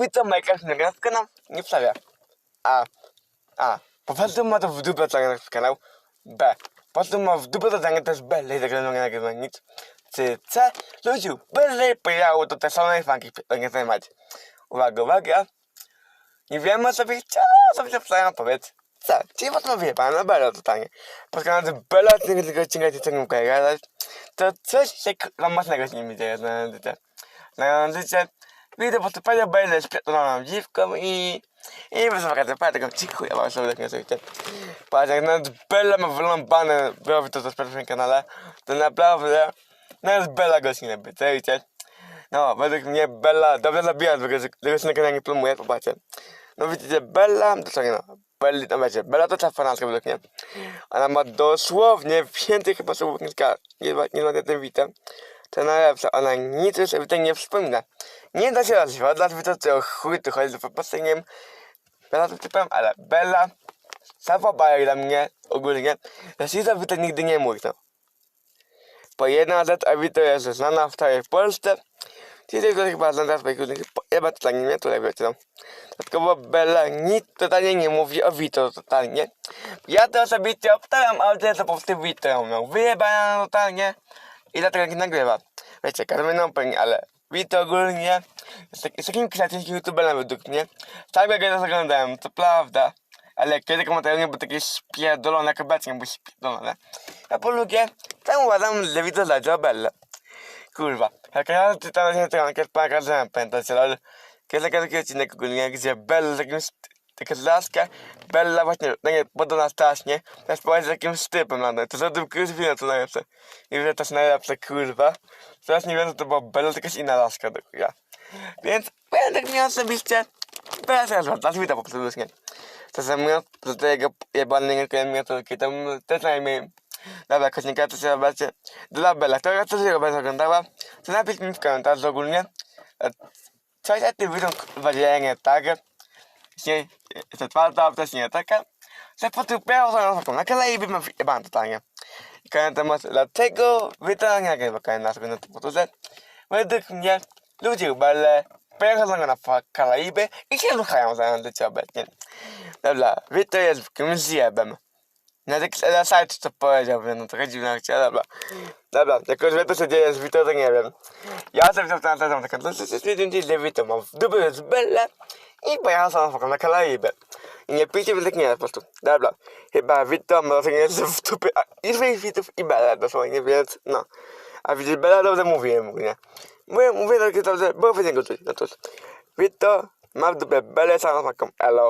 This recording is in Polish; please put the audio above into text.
Witam Majka na kanał nie wstawia. A. A. Po prostu ma to w dupę co na kanał. B. Po prostu ma w dupę zamiast też B. Lej zagrano nie nagrywa nic. C. C. Ludziu. Bez pojechało to te same fanki. Zajmować. Uwaga, uwaga. Nie wiemy co by chciała, się wstają powiedz. Co? Czyli po to wie pan, no Bela totalnie. Pod kanałem Bela, tylko tylko odcinka cię nie mogę To coś się k***a mocnego z nimi dzieje na życie. Widzę po prostu panią Belę z pierdoloną dziwką i... I te tego dziękuję wam sobie tak nie. Patrz, jak nawet Bella ma wyląbane, robi to na pierwszym kanale, to naprawdę... Nawet Bella gości nie by, wiecie? No, według mnie Bella dobrze zabija, tego się na kanale nie plomuje, popatrzcie. No widzicie, Bella, dlaczego no? Belli, no wiecie, Bella to ta fanatka według mnie. Ona ma dosłownie więcej chyba słów niż Ka. Nie, ma- nie ma tym witem. To najlepsza, ona nic już o nie wspomina. Nie da się nazywać, dlatego to co chuj tu chodzi, po prostu nie wiem. Bella to typem, ale Bella, sama baja dla mnie ogólnie. Zresztą Wita nigdy nie mówi, no. Po jedna rzecz, a Wita jest znana w całej Polsce. Ci tylko chyba znana w różnych, chyba totalnie nie, tutaj wiecie, no. Dodatkowo Bella nic totalnie nie mówi o Vito totalnie. Ja to osobiście obstawiam, ale to jest po prostu ją miał wyjebana totalnie i dlatego nie nagrywa. Wiecie, każdy mną pewnie, ale Vito ogólnie jest, tak, jest takim kreatywnym youtuberem według mnie. Tak jak ja to oglądałem, to prawda. Ale kiedy komentarze nie były takie spierdolone, jak obecnie były spierdolone. A po drugie, tam uważam, że zależy o Bellę. Kurwa, jak ja czytałem się tego, jak pokazałem, pamiętacie, ale kiedy taki odcinek ogólnie, gdzie Bella z jakimś, taka laska, Bella właśnie, no nie, podobna strasznie, też powiedzieć z jakimś typem na to za tym kurwa to najlepsze. I że to jest najlepsze, kurwa. Teraz nie wiem, co to była Bella, tylko jest inna laska, do chuja. Więc, będę tak miał osobiście, Bella się nazywa, dla Wita po prostu nie. Czasem mówiąc, do tego jebanego miniaturki, tam też najmniej Dobra, kośnika, to się zobaczcie. Dla Bella, która coś jego będzie oglądała, to napisz mi w komentarzu ogólnie. e, Coś o tym widzą kurwa dzieje nie tak. Jest czwarta jeśli nie taka. Że potupiało sobie na taką na kolei bym jebałem totalnie. I kolejny temat, dlaczego wy to nie nagrywa kalendarz na tym powtórze? Według mnie ludzie Belle pojechają na Karaiby i się ruchają za życie obecnie. Dobra, wy to jest jakimś zjebem. No tak na sajt co powiedziałbym, no trochę dziwna akcja, dobra. Dobra, jako że to się dzieje z Vito, to nie wiem. Ja sobie to na taką taką, to jest stwierdziłem, że Vito ma w dupie z Belle i pojechał sam na Kalaibę. I nie pijcie, tak nie po prostu. Dobra, chyba nie jest w dupie, a i Vitów i Belle dosłownie, więc no. A widzisz, Bella dobrze mówiłem ogólnie. Mówię, mówię takie dobrze, bo wy nie go czuć, no cóż. Vito ma w dupie Belle samą taką, elo.